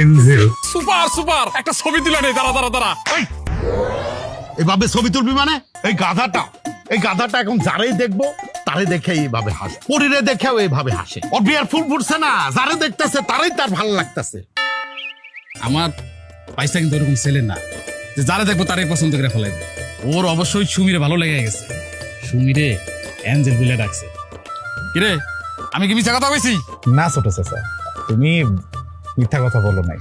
Angel super super. একটা ছবি তুলে নেই দাঁড়া দাঁড়া দাঁড়া। এই, এভাবে ছবি তুলবি মানে? এই গাধাটা এই গাধাটা এখন যারাই দেখব তারে দেখে এইভাবে হাসে। পরিরে দেখেও এইভাবে হাসে। ওর বিয়ার ফুল ফুটছে না যারে দেখতেছে তারাই তার ভালো লাগতেছে। আমার পয়সা কিন্তু ওরকম ছেলে না। যে যারা দেখব তারাই পছন্দ করে ফেলাইব ওর অবশ্যই সুমিরে ভালো লেগে গেছে। সুমিরে অ্যাঞ্জেল বলে ডাকছে। কিরে? আমি কি মিছা কথা কইছি? না ছোট চাচা তুমি মিথ্যা কথা বলো নাই।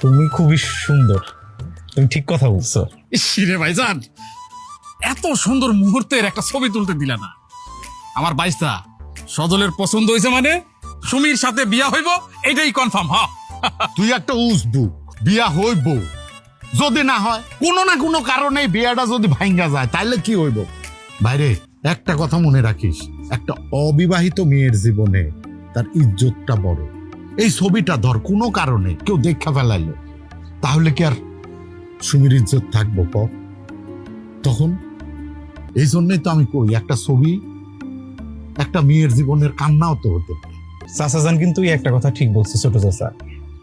তুমি খুবই সুন্দর। তুমি ঠিক কথা বলছো। ইরে ভাইজান এত সুন্দর মুহূর্তের একটা ছবি তুলতে দিলা না। আমার বাইসটা সজলের পছন্দ হয়েছে মানে সুমির সাথে বিয়া হইব এটাই কনফার্ম হ। তুই একটা উসবু বিয়া হইব। যদি না হয় কোনো না কোনো কারণে বিয়াটা যদি ভাঙ্গা যায় তাহলে কি হইব? বাইরে। একটা কথা মনে রাখিস, একটা অবিবাহিত মেয়ের জীবনে তার ইজ্জতটা বড়। এই ছবিটা ধর কোনো কারণে কেউ দেখা ফেলাইলো। তাহলে কি আর সুমির ইজ্জত থাকব, ক? তখন এই জন্যই তো আমি কই, একটা ছবি, একটা মেয়ের জীবনের কান্নাও তো হতে পারে। যান কিন্তু এই একটা কথা ঠিক বলছে ছোট চাচা।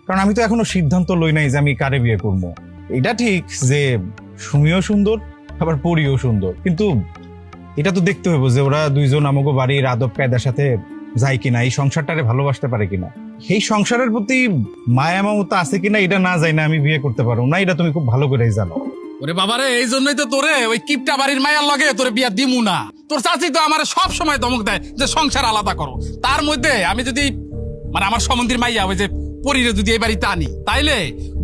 কারণ আমি তো এখনও সিদ্ধান্ত লই নাই যে আমি কারে বিয়ে করব। এটা ঠিক যে সুমিও সুন্দর, আবার পরিও সুন্দর। কিন্তু এটা তো দেখতে হবে যে ওরা দুইজন আমাকে বাড়ির আদব কায়দার সাথে যায় কিনা এই সংসারটারে ভালোবাসতে পারে কিনা। এই সংসারের প্রতি মায়া মমতা আছে কিনা এটা না যায় না আমি বিয়ে করতে পারব না এটা তুমি খুব ভালো করেই জানো। ওরে বাবারে এই জন্যই তো তোরে ওই কিপটা বাড়ির মায়ার লগে তোরে বিয়া দিমু না। তোর চাচি তো আমার সব সময় ধমক দেয় যে সংসার আলাদা করো। তার মধ্যে আমি যদি মানে আমার সম্বন্ধীর মাইয়া ওই যে পরিরে যদি এই বাড়িতে আনি তাইলে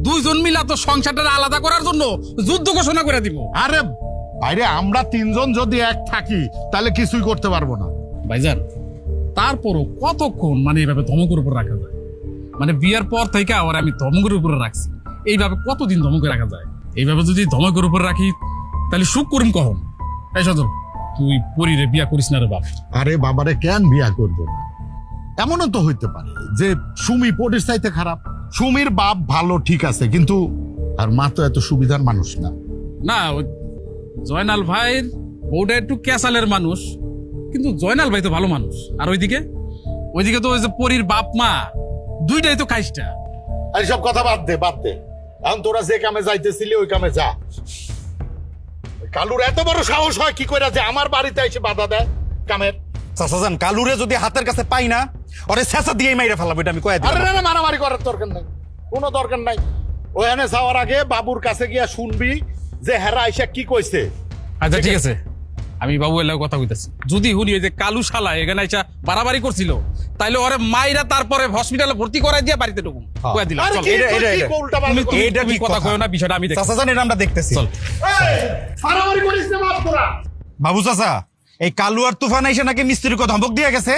দুইজন মিলা তো সংসারটা আলাদা করার জন্য যুদ্ধ ঘোষণা করে দিব। আরে বাইরে আমরা তিনজন যদি এক থাকি তাহলে কিছুই করতে পারব না। ভাইজান তারপরও কতক্ষণ মানে এইভাবে ধমকের উপর রাখা যায়? মানে বিয়ার পর থেকে আবার আমি ধমকের উপরে রাখছি। এইভাবে কতদিন ধমকে রাখা যায়? এইভাবে যদি ধমকের উপর রাখি তাহলে সুখ করুম কখন? এই সজল তুই পরিরে বিয়া করিস না রে বাপ। আরে বাবারে কেন বিয়া করব না? এমনও তো হইতে পারে যে সুমি পরির চাইতে খারাপ। সুমির বাপ ভালো ঠিক আছে কিন্তু আর মা তো এত সুবিধার মানুষ না। না জয়নাল ভাইয়ের বউটা একটু ক্যাসালের মানুষ কিন্তু জয়নাল ভাই তো ভালো মানুষ। আর ওইদিকে? ওইদিকে তো ওই যে পরির বাপ মা দুইটাই তো খাইসটা এই সব কথা বাদ দে বাদ দে। এখন তোরা যে কামে যাইতেছিলি ওই কামে যা। কালুর এত বড় সাহস হয় কি করে যে আমার বাড়িতে এসে বাধা দেয় কামের? যান কালুরে যদি হাতের কাছে পাই না ওরে ছেঁচা দিয়েই মাইরে ফেলাবো এটা আমি কয়ে আরে না না মারামারি করার দরকার নাই। কোনো দরকার নাই। ওখানে যাওয়ার আগে বাবুর কাছে গিয়া শুনবি যে হেরা আইসা কি কইছে? আচ্ছা ঠিক আছে। আমি বাবু এলাও কথা কইতাছি। যদি হুনি ওই যে কালু শালা এখানে আইসা বাড়াবাড়ি করছিল তাইলে ওরে মাইরা তারপরে হসপিটালে ভর্তি করাই দিয়ে বাড়িতে ঢুকুম। হ্যাঁ। কয়ে দিলাম এটা- এটা- কি এটা। তুমি- কথা। কয়ো না বিষয়টা আমি দেখছি চাচা যান এটা আমরা দেখতেছি। চল। এই, মারামারি করিস না বাপ তোরা। বাবু চাচা এই কালু আর তুফান এসে নাকি মিস্ত্রির কথা ধমক দিয়ে গেছে?